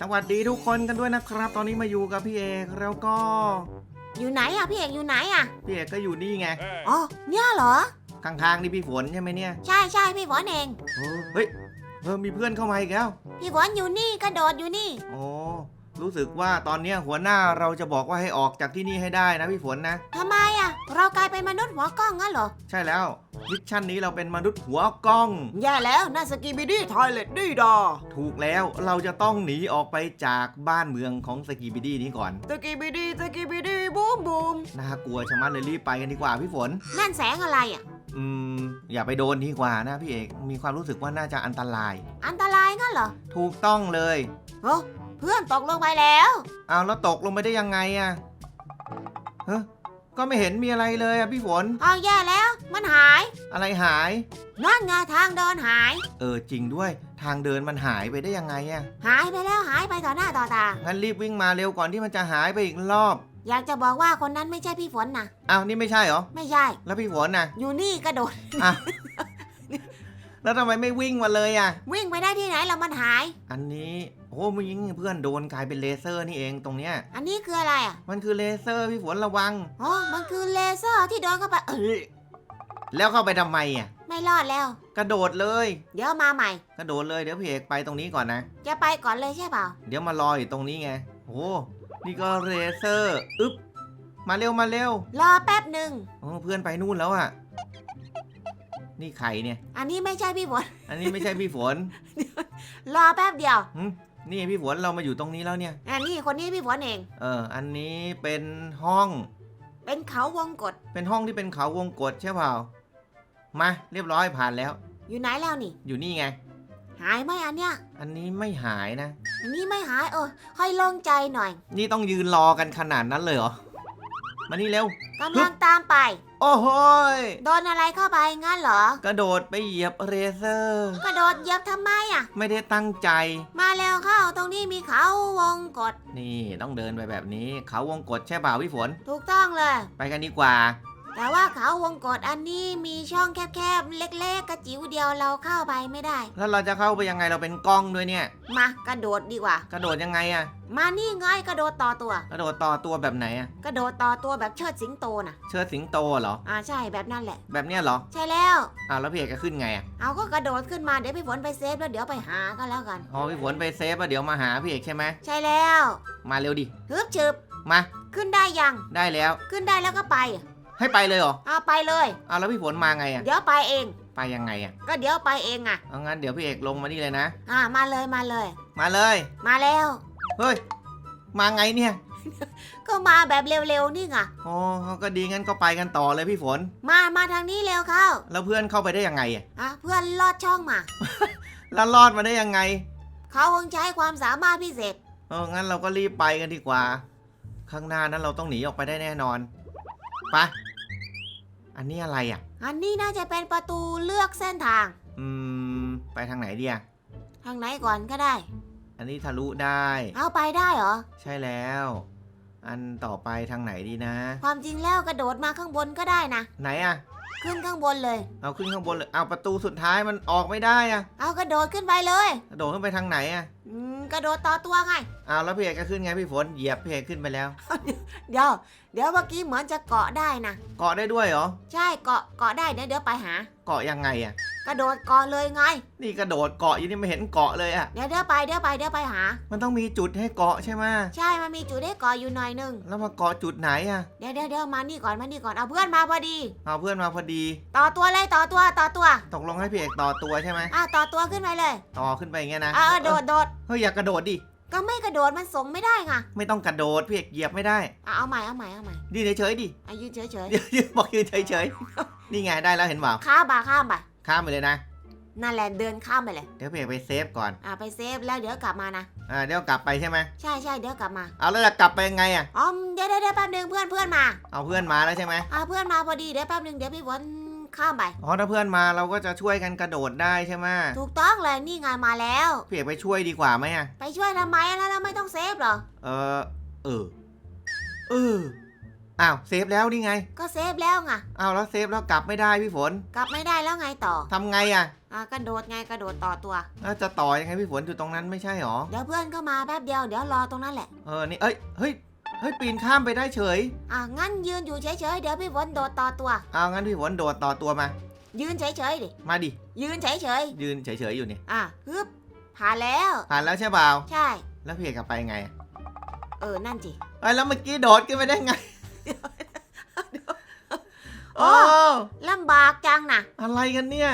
สวัสดีทุกคนกันด้วยนะครับ ตอนนี้มาอยู่กับพี่เอกแล้วก็ อยู่ไหนอะพี่เอกอยู่ไหนอะพี่เอกก็อยู่นี่ไงอ๋อเนี่ยเหรอข้างๆนี่พี่ฝนใช่ไหมเนี่ยใช่ใช่พี่ฝนเองเออเฮ้ยเออมีเพื่อนเข้ามาอีกแล้วพี่ฝนอยู่นี่กระโดดอยู่นี่โอ้ รู้สึกว่าตอนเนี้ยหัวหน้าเราจะบอกว่าให้ออกจากที่นี่ให้ได้นะพี่ฝนนะ ทำไมอะเรากลายเป็นมนุษย์หัวกล้องงั้นเหรอ ใช่แล้วมิชชั่นนี้เราเป็นมนุษย์หัวกล้อง แย่แล้วน่าสกีบิดี้ทอยเลตดี้ดอถูกแล้วเราจะต้องหนีออกไปจากบ้านเมืองของสกีบิดี้นี้ก่อน สกีบิดี้สกีบิดี้บูมบูมน่ากลัวชะมัดเลยรีบไปกันดีกว่าพี่ฝน นั่นแสงอะไรอะอืม อย่าไปโดนดีกว่านะพี่เอก มีความรู้สึกว่าน่าจะอันตราย อันตรายงั้นเหรอ ถูกต้องเลย โอ้ เพื่อนตกลงไปแล้ว เอาแล้วตกลงไปได้ยังไงอะเฮ้ก็ไม่เห็นมีอะไรเลยอะพี่ฝนเอาแย่แล้ว มันหาย อะไรหายนั่นไงทางเดินหาย เออจริงด้วย ทางเดินมันหายไปได้ยังไงอะหายไปแล้วหายไปต่อหน้าต่อตา งั้นรีบวิ่งมาเร็วก่อนที่มันจะหายไปอีกรอบ อยากจะบอกว่าคนนั้นไม่ใช่พี่ฝนนะอ้าวนี่ไม่ใช่เหรอ ไม่ใช่ แล้วพี่ฝนน่ะอยู่นี่กระโดดอะแล้วทำไมไม่วิ่งมาเลยอะวิ่งไปได้ที่ไหนแล้วมันหาย อันนี้โอ้มึงยิงเพื่อนโดนกลายเป็นเลเซอร์นี่เองตรงเนี้ย อันนี้คืออะไรอะ มันคือเลเซอร์พี่ฝนระวัง อ๋อ มันคือเลเซอร์ที่โดนเข้าไป เออแล้วเข้าไปทำไมอะไม่รอดแล้ว กระโดดเลย เดี๋ยวมาใหม่ กระโดดเลยเดี๋ยวพี่เอกไปตรงนี้ก่อนนะ จะไปก่อนเลยใช่เปล่า เดี๋ยวมารออยู่ตรงนี้ไง โอ้นี่ก็เลเซอร์อึ๊บ มาเร็วมาเร็ว รอแป๊บหนึ่งโอ้เพื่อนไปนู่นแล้วอะนี่ใครเนี่ย อันนี้ไม่ใช่พี่ฝน อันนี้ไม่ใช่พี่ฝน รอแป๊บเดียวหึ นี่พี่ฝนเรามาอยู่ตรงนี้แล้วเนี่ยอันนี้คนนี้พี่ฝนเอง เออ อันนี้เป็นห้อง เป็นเขาวงกฏเป็นห้องที่เป็นเขาวงกตใช่เปล่า มาเรียบร้อยผ่านแล้ว อยู่ไหนแล้วนี่ อยู่นี่ไง หายไหมอันเนี้ย อันนี้ไม่หายนะ อันนี้ไม่หายเออค่อยโล่งใจหน่อย นี่ต้องยืนรอกันขนาดนั้นเลยเหรอ มานี่เร็ว กำลังตามไป โอ้โหยโดนอะไรเข้าไปงั้นเหรอ กระโดดไปเหยียบเลเซอร์ กระโดดเหยียบทำไมอะ ไม่ได้ตั้งใจ มาแล้วเข้าตรงนี้มีเขาวงกฏนี่ต้องเดินไปแบบนี้ เขาวงกตใช่เปล่าพี่ฝน ถูกต้องเลย ไปกันดีกว่า แต่ว่าเขาวงกฏอันนี้มีช่องแคบๆ เล็ก ๆ กระจิ๋วเดียวเราเข้าไปไม่ได้ แล้วเราจะเข้าไปยังไงเราเป็นกล้องด้วยเนี่ย มากระโดดดีกว่า กระโดดยังไงอะมานี่ไงกระโดดต่อตัว กระโดดต่อตัวแบบไหนอะกระโดดต่อตัวแบบเชิดสิงโตนะเชิดสิงโตเหรอ อ่าใช่แบบนั้นแหละ แบบเนี้ยเหรอ ใช่แล้ว อ้าวแล้วพี่เอกจะขึ้นไงอะเอาก็กระโดดขึ้นมาเดี๋ยวพี่ฝนไปเซฟแล้วเดี๋ยวไปหากันแล้วกัน อ๋อพี่ฝนไปเซฟอะเดี๋ยวมาหาพี่เอกใช่ไหมใช่แล้วมาเร็วดิ ฮึบฉึบมา ขึ้นได้ยังได้แล้ว ขึ้นได้แล้วก็ไป ให้ไปเลยเหรอเอาไปเลย อ้าวแล้วพี่ฝนมาไงอะเดี๋ยวไปเอง ไปยังไงอะก็เดี๋ยวไปเองอะ เอางั้นเดี๋ยวพี่เอกลงมานี่เลยนะ อ่ามาเลยมาเลย มาเลย มาแล้ว เฮ้ย มาไงเนี่ย ก็มาแบบเร็วๆนี่ไงอ๋อ ก็ดีงั้นก็ไปกันต่อเลยพี่ฝน มามาทางนี้เร็วเข้าแล้วเพื่อนเข้าไปได้ยังไงอะอะเพื่อนลอดช่องมา แล้วรอดมาได้ยังไง เขาคงใช้ความสามารถพิเศษ เอองั้นเราก็รีบไปกันดีกว่า ข้างหน้านั้นเราต้องหนีออกไปได้แน่นอน ไปอันนี้อะไรอะ อันนี้น่าจะเป็นประตูเลือกเส้นทาง อืม ไปทางไหนดีอะ ทางไหนก่อนก็ได้ อันนี้ทะลุได้ เอาไปได้เหรอ ใช่แล้ว อันต่อไปทางไหนดีนะ ความจริงแล้วกระโดดมาข้างบนก็ได้นะ ไหนอะ ขึ้นข้างบนเลย เอาขึ้นข้างบนเลย เอาประตูสุดท้ายมันออกไม่ได้อะ เอากระโดดขึ้นไปเลย กระโดดขึ้นไปทางไหนอะ อืม กระโดดต่อตัวไงเอาแล้วพี่เอกก็ขึ้นไงพี่ฝนเหยียบพี่เอกขึ้นไปแล้ว เดี๋ยว เดี๋ยวเมื่อกี้เหมือนจะเกาะได้นะ เกาะได้ด้วยเหรอ ใช่เกาะเกาะได้เดี๋ยวเดี๋ยวไปหา เกาะยังไงอะ กระโดดเกาะเลยไง นี่กระโดดเกาะอยู่นี่ไม่เห็นเกาะเลยอะ เดี๋ยวเดี๋ยวไปเดี๋ยวไปเดี๋ยวไปหา มันต้องมีจุดให้เกาะใช่ไหมใช่มันมีจุดให้เกาะอยู่หน่อยหนึงแล้วมาเกาะจุดไหนอะ เดี๋ยวเดี๋ยวเดี๋ยวมานี่ก่อนมานี่ก่อนเอาเพื่อนมาพอดี เอาเพื่อนมาพอดี ต่อตัวเลยต่อตัวต่อตัวตกลงให้พี่เอกต่อตัวใช่ไหม อะต่อตัวขึ้นไปเลยต่อขึ้นไปอย่างเงี้ยนะ อะเออโดดโดดเฮ้ยอย่ากระโดดดิ ก็ไม่กระโดดมันส่งไม่ได้ไงไม่ต้องกระโดดพี่เอกเหยียบไม่ได้อะเอาใหม่เอาใหม่เอาใหม่ยืนเฉยๆดิอะยืนเฉยเฉยยืนยืนบอกยืนเฉยๆนี่ไงได้แล้วเห็นเปล่าๆข้ามไปข้ามไปข้ามไปเลยนะ นั่นแหละเดินข้ามไปเลย เดี๋ยวพี่เอกไปเซฟก่อน อะไปเซฟแล้วเดี๋ยวกลับมานะ อ่าเดี๋ยวกลับไปใช่ไหมใช่ใช่เดี๋ยวกลับมาเอาแล้วจะกลับไปยังไงอะอ๋อเดี๋ยวเดี๋ยวเดี๋ยวแป๊บนึงเพื่อนเพื่อนมาเอาเพื่อนมาแล้วใช่ไหม อะเพื่อนมาพอดีเดี๋ยวแป๊บนึงเดี๋ยวพี่ฝน ข้ามไป อ๋อถ้าเพื่อนมาเราก็จะช่วยกันกระโดดได้ใช่ไหมถูกต้องเลยนี่ไงมาแล้วพี่เอกไปช่วยดีกว่าไหมอะไปช่วยทำไมแล้วเราไม่ต้องเซฟเหรอ เออเออเอออ้าวเซฟแล้วนี่ไงก็เซฟแล้วไงอ้าวแล้วเซฟแล้วกลับไม่ได้พี่ฝนกลับไม่ได้แล้วไงต่อทำไงอะอะกระโดดไงกระโดดต่อตัว แล้วจะต่อยังไงพี่ฝนอยู่ตรงนั้นไม่ใช่หรอเดี๋ยวเพื่อนเข้ามาแป๊บเดียวเดี๋ยวรอตรงนั้นแหละ เออนี่เอ้ยเฮ้ย เฮ้ยปีนข้ามไปได้เฉยอะงั้นยืนอยู่เฉยๆเดี๋ยวพี่ฝนโดดต่อตัว เอางั้นพี่ฝนโดดต่อตัวมา ยืนเฉยๆดิ มาดิ ยืนเฉยยืนเฉยๆอยู่นี่ ๆอะฮึบผ่านแล้ว ผ่านแล้วใช่เปล่าใช่ แล้วพี่เอกกลับไปไงเออนั่นจิ เอ้ยแล้วเมื่อกี้โดดขึ้นไปได้ไงโอ้ โอ้ลำบากจังนะอะไรกันเนี่ย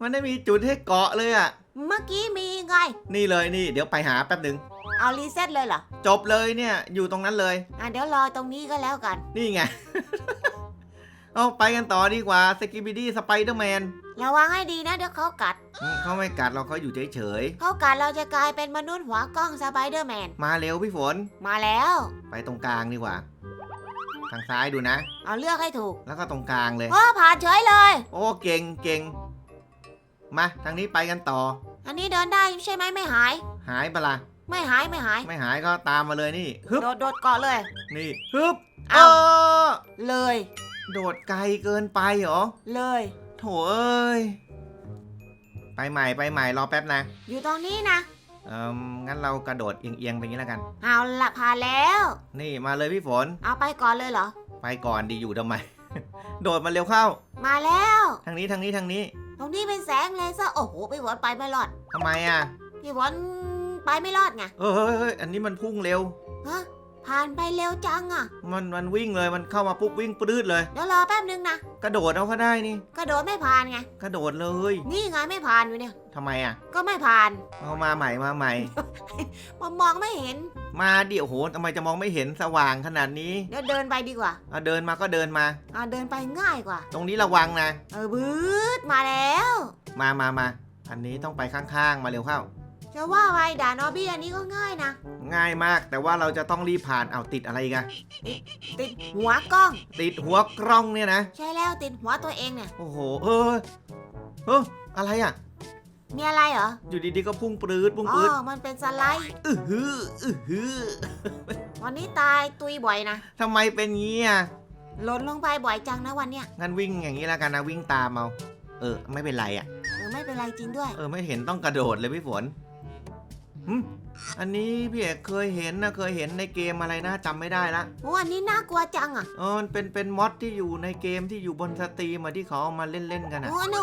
มันได้มีจุดให้เกาะเลยอะ เมื่อกี้มีไง นี่เลยนี่ เดี๋ยวไปหาแป๊บหนึ่งเอารีเซ็ตเลยเหรอ จบเลยเนี่ยอยู่ตรงนั้นเลย อะเดี๋ยวรอตรงนี้ก็แล้วกัน นี่ไง เอาไปกันต่อดีกว่าสกิบิดี้สไปเดอร์แมนระวังให้ดีนะเดี๋ยวเขากัด เขาไม่กัดเราเขาอยู่เฉยเขากัดเราจะกลายเป็นมนุษย์หัวกล้องสไปเดอร์แมน ๆมาเร็วพี่ฝน มาแล้ว ไปตรงกลางดีกว่า ทางซ้ายดูนะ เอาเลือกให้ถูกแล้วก็ตรงกลางเลย โอ้ผ่านเฉยเลย โอ้เก่งเก่งมาทางนี้ไปกันต่อ อันนี้เดินได้ใช่ไหมไม่หาย หายปะละ่ะ ไม่หายไม่หาย ไม่หายก็ตามมาเลยนี่ฮึบโดดโดดเกาะเลย นี่ฮึบเอเอ้าอเลย โดดไกลเกินไปเหรอเลย โถเอ้ยไปใหม่ไปใหม่รอแป๊บนะอยู่ตรงนี้นะเอืมงั้นเรากระโดดเอียงๆไปงี้แล้วกัน เอาละผ่านแล้ว นี่มาเลยพี่ฝนเอาไปก่อนเลยเหรอ ไปก่อนดีอยู่ทำไม โดดมาเร็วเข้า มาแล้ว ทางนี้ทางนี้ทางนี้ตรงนี้เป็นแสงเลเซอร์โอ้โหพี่ฝนไปไม่รอดทำไมอะพี่ฝน ไปไม่รอดไงเออเฮ้ยเฮ้ยอันนี้มันพุ่งเร็วฮะผ่านไปเร็วจังอะ มันมันวิ่งเลยมันเข้ามาปุ๊บวิ่งปลื้ดเลยเดี๋ยวรอแป๊บนึงนะกระโดดเอาก็ได้นี่ กระโดดไม่ผ่านไงกระโดดเลยนี่ไงไม่ผ่านอยู่เนี่ยทำไมอะ ก็ไม่ผ่านเอามาใหม่มาใหม่มามองไม่เห็น มาเดี๋ยวโหทำไมจะมองไม่เห็นสว่างขนาดนี้เดี๋ยวเดินไปดีกว่าเอาเดินมาก็เดินมาเอาเดินไปง่ายกว่า ตรงนี้ระวังนะ เออบืดมาแล้ว มามามาอันนี้ต้องไปข้างๆ มาเร็วเข้า จะว่าไปด่านออบบี้อันนี้ก็ง่ายนะ ง่ายมากแต่ว่าเราจะต้องรีบผ่านเอาติดอะไรอีกันติดหัวกล้อง ติดหัวกล้องเนี่ยนะใช่แล้วติดหัวตัวเองเนี่ยโอ้โหเออเอออะไรอะ มีอะไรเหรออยู่ดีๆก็พุ่งปรืดพุ่งอ๋ปรืดอมันเป็นสไลด์อือหืออือหือวันนี้ตายตุยบ่อยนะทำไมเป็นงี้อะหล่นลงไปบ่อยจังนะวันเนี้ยงั้นวิ่งอย่างนี้แล้วกันนะวิ่งตามเอาเออ ไม่เป็นไรอะเออไม่เป็นไรจริงด้วย เออไม่เห็นต้องกระโดดเลยพี่ฝน หึอันนี้พี่เอกเคยเห็นนะเคยเห็นในเกมอะไรนะจำไม่ได้ละโอ้อันนี้น่ากลัวจังอะเออมันเป็นเป็นมอดที่อยู่ในเกมที่อยู่บนสตรีมอะที่เขาเอามาเล่นๆกันอะโอ้โน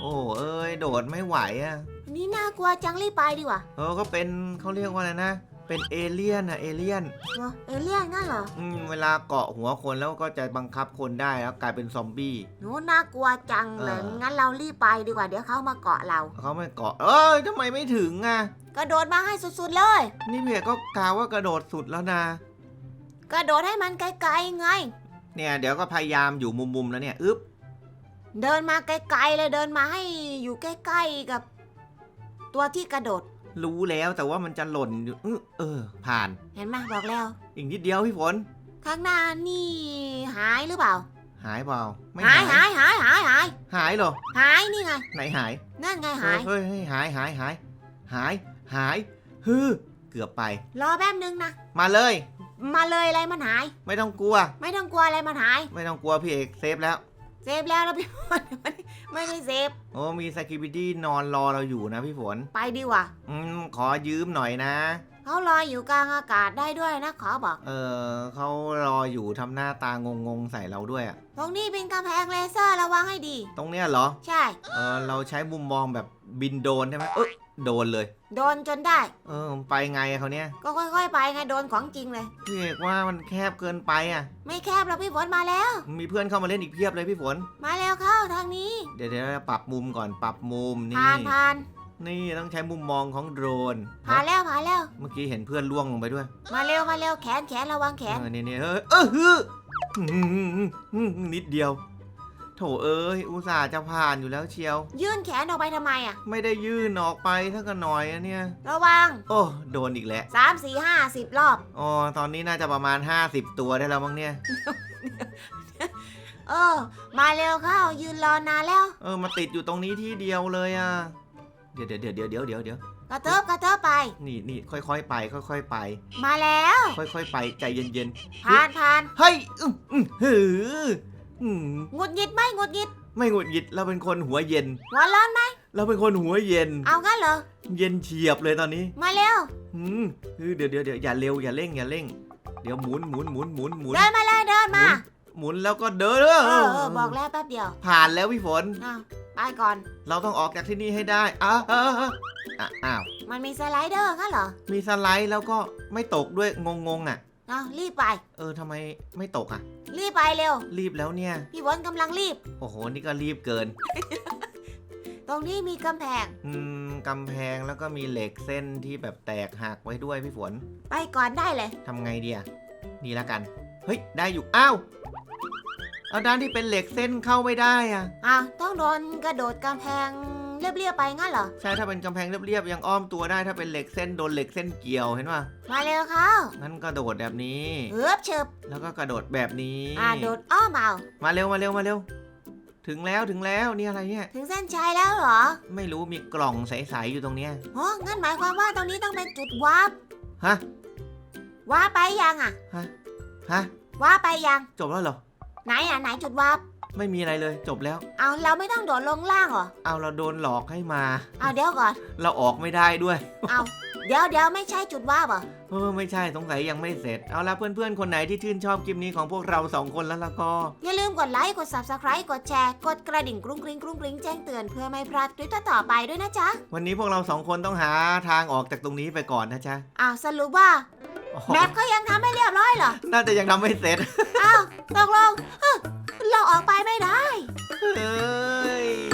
โอ้เอ้ยโดดไม่ไหวอะอันนี้น่ากลัวจังรีบไปดีกว่าเออก็เป็นเขาเรียกว่าอะไรนะ เป็นเอเลี่ยนอะเอเลี่ยนโอ้เอเลี่ยนงั้นเหรออืมเวลาเกาะหัวคนแล้วก็จะบังคับคนได้แล้วกลายเป็นซอมบี้ โอ้น่ากลัวจังเลยเออ งั้นเรารีบไปดีกว่าเดี๋ยวเขามาเกาะเรา เขาไม่เกาะ เอ้ยทำไมไม่ถึงอะ กระโดดมาให้สุดๆเลย นี่พี่เอกก็กล่าวว่ากระโดดสุดแล้วนะ กระโดดให้มันไกลๆไง เนี่ยเดี๋ยวก็พยายามอยู่มุมๆแล้วเนี่ย อึ๊บ เดินมาไกลๆเลยเดินมาให้อยู่ใกล้ๆกับ ตัวที่กระโดด รู้แล้วแต่ว่ามันจะหล่นอยู่อื้อเออ ผ่าน เห็นไหมบอกแล้ว อีกนิดเดียวพี่ฝน ข้างหน้านี่หายหรือเปล่า หายเปล่า ไม่หายหายหายหายหายหายเหรอ หายนี่ไง ไหนหาย นั่นไงหาย เฮ้ยเฮ้ยหายหายหาย หาย หายฮือเกือบไป รอแป๊บนึงนะ มาเลย มาเลยอะไรมันหาย ไม่ต้องกลัว ไม่ต้องกลัวอะไรมันหาย ไม่ต้องกลัวพี่เอกเซฟแล้ว เซฟแล้วแล้วพี่ฝนไม่ได้ไม่ได้เซฟ โอ้มีสกิบิดี้นอนรอเราอยู่นะพี่ฝน ไปดีกว่า อืมขอยืมหน่อยนะ เขาลอยอยู่กลางอากาศได้ด้วยนะขอบอก เออเขารออยู่ทำหน้าตางงงๆใส่เราด้วยอะตรงนี้เป็นกำแพงเลเซอร์ระวังให้ดี ตรงเนี้ยเหรอ ใช่ เออเราใช้มุมมองแบบบินโดรนใช่ไหมเออ โดนเลย โดนจนได้ เออไปไงอะเขาเนี้ยก็ค่อยๆ ไปไงโดนของจริงเลย พี่เอกว่ามันแคบเกินไปอะ ไม่แคบแล้วพี่ฝนมาแล้ว มีเพื่อนเข้ามาเล่นอีกเพียบเลยพี่ฝน มาแล้วเข้าทางนี้ เดี๋ยวเดี๋ยวปรับมุมก่อนปรับมุมนี่ ผ่านผ่านนี่ต้องใช้มุมมองของโดรนผ่านแล้วผ่านแล้ว เมื่อกี้เห็นเพื่อนล่วงลงไปด้วยมาเร็วมาเร็วแขนแขนระวังแขน เออนี่นี่เออเออฮืออื้อหืออื้อหือนิดเดียวโถเอ้ยอุตส่าห์จะผ่านอยู่แล้วเชียว ยื่นแขนออกไปทำไมอะไม่ได้ยื่นออกไปเท่ากันหน่อยอะเนี่ย ระวัง โอ้โดนอีกแล้วสามสี่ห้าสิบรอบ อ๋อตอนนี้น่าจะประมาณ 50 ตัวได้แล้วมั้งเนี่ย เออ มาเร็วเข้า ยืนรอนานแล้ว เออมาติดอยู่ตรงนี้ที่เดียวเลยอะ เดี๋ยวเดี๋ยวเดี๋ยวเดี๋ยวเดี๋ยวเดี๋ยวกกระเทิบกระเทิบไป นี่นี่ค่อยๆไป ค่อย ๆ ไป มาแล้ว ค่อย ๆ ไปใจเย็นผ่านผ่านๆเฮ้ยอื้ออื้อหือ อืมหงุดหงิดไหมหงุดหงิดไม่หงุดหงิดเราเป็นคนหัวเย็น หัวร้อนไหมเราเป็นคนหัวเย็น เอางั้นเหรอ เย็นเฉียบเลยตอนนี้ มาเร็วอืมเออเดี๋ยวเดี๋ยวเดี๋ยวอย่าเร็วอย่าเร่งอย่าเร่ง เดี๋ยวหมุนหมุนหมุนหมุนหมุนเดินมาเลยเดินมา หมุนแล้วก็เดินเออเออบอกแล้วแป๊บเดียว ผ่านแล้วพี่ฝนอ้าวไปก่อน เราต้องออกจากที่นี่ให้ได้อ้าวอ้าวอ้าวอะอ้าวมันมีสไลเดอร์งั้นเหรอ มีสไลด์แล้วก็ไม่ตกด้วยงงๆอะ เอารีบไป เออทำไมไม่ตกอะ รีบไปเร็ว รีบแล้วเนี่ย พี่ฝนกำลังรีบ โอ้โห นี่ก็รีบเกิน ตรงนี้มีกำแพง อืมกำแพงแล้วก็มีเหล็กเส้นที่แบบแตกหักไว้ด้วยพี่ฝนไปก่อนได้เลย ทำไงดีอะนี่ละกัน เฮ้ย ได้อยู่ อ้าว เอาด้านที่เป็นเหล็กเส้นเข้าไม่ได้อะอ้าวต้องโดนกระโดดกำแพง เรียบๆไปงั้นเหรอ ใช่ถ้าเป็นกำแพงเรียบๆยังอ้อมตัวได้ถ้าเป็นเหล็กเส้นโดนเหล็กเส้นเกี่ยวเห็นป่ะมาเร็วเข้างั้นก็โดดแบบนี้ เอือบเฉิบแล้วก็กระโดดแบบนี้ อ่าโดดอ้อมเอา มาเร็วมาเร็วมาเร็ว ถึงแล้วถึงแล้วนี่อะไรเนี่ย ถึงเส้นชัยแล้วเหรอไม่รู้มีกล่องใสๆอยู่ตรงเนี้ยโอ้งั้นหมายความว่าตรงนี้ต้องเป็นจุดวาร์ปฮะวาร์ปไปยังอะฮะวาร์ปไปยังจบแล้วเหรอ ไหนอะไหนจุดวาร์ป ไม่มีอะไรเลยจบแล้ว เอาเราไม่ต้องโดดลงล่างเหรอ เอาเราโดนหลอกให้มา เอาเดี๋ยวก่อน เราออกไม่ได้ด้วย เอาเดี๋ยวเดี๋ยวไม่ใช่จุดวาร์ปเหรอเออไม่ใช่สงสัยยังไม่เสร็จ เอาละเพื่อนๆ คนไหนที่ชื่นชอบคลิปนี้ของพวกเราสองคนแล้วล่ะก็ อย่าลืมกดไลค์กด subscribe กดแชร์กดกระดิ่งกรุ้งกริ้งกรุ้งกริ้งแจ้งเตือนเพื่อไม่พลาดคลิปต่อๆไปด้วยนะจ๊ะวันนี้พวกเราสองคนต้องหาทางออกจากตรงนี้ไปก่อนนะจ๊ะอ้าวสรุปว่าอ๋อแมปก็ยังทำไม่เรียบร้อยเหรอน่าจะยังทำไม่เสร็จ อ้าวตกลงเอ้อ เราออกไปไม่ได้ เคย